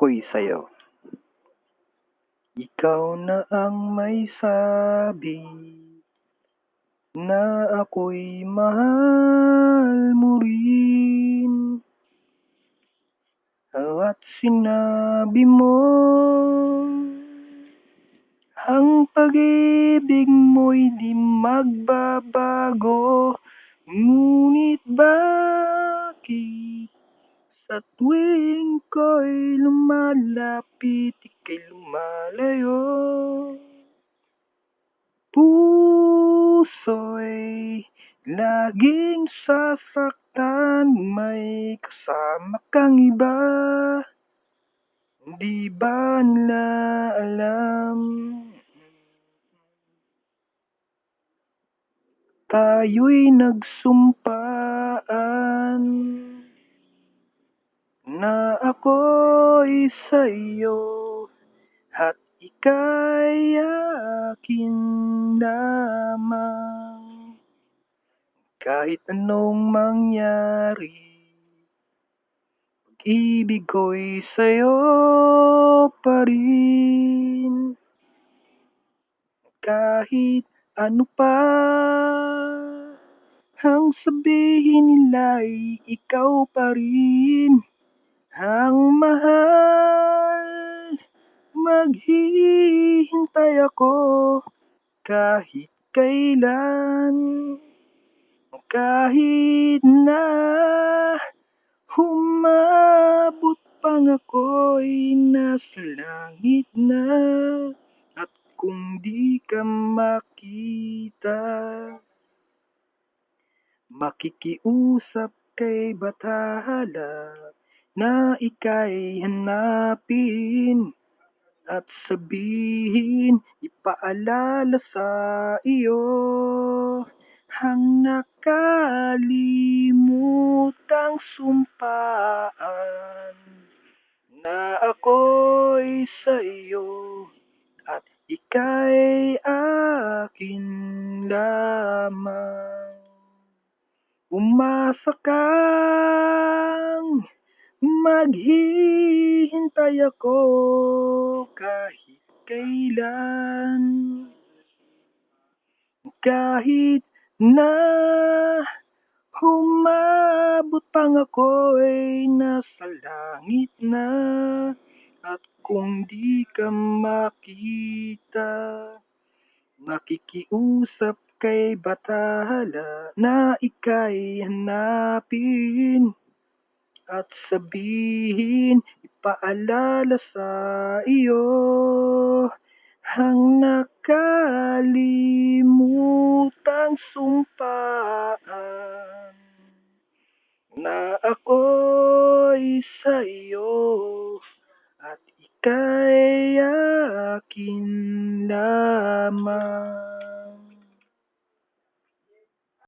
ako'y sa'yo. Ikaw na ang may sabi na ako'y mahal mo rin. At sinabi mo ang pag-ibig mo'y di magbabago sa tuwing ko'y lumalapit ika'y lumalayo. Puso'y laging sasaktan may kasama kang iba. Di ba nila alam? Tayo'y nagsumpaan Na ako'y sa'yo At ika'y akin lamang. Kahit anong mangyari Pag-ibig ko'y sa'yo pa rin. Kahit ano pa Ang sabihin nila'y ikaw pa rin Ang mahal Maghihintay ako Kahit kailan. Kahit na Umabot pang ako'y nasa langit na At kung di ka makita Makikiusap kay Bathala Na ika'y hanapin At sabihin Ipaalala sa iyo. Ang nakalimutang sumpaan Na ako'y sa'yo At ika'y akin lamang. Umasa kang maghihintay ako kahit kailan. Kahit na umabot pang ako'y nasa langit na. At kung di ka makita Makikiusap kay Bathala Na ika'y hanapin At sabihin Ipaalala sa iyo Ang nakalimutang sumpaan Na ako'y sa'yo At ika'y akin lamang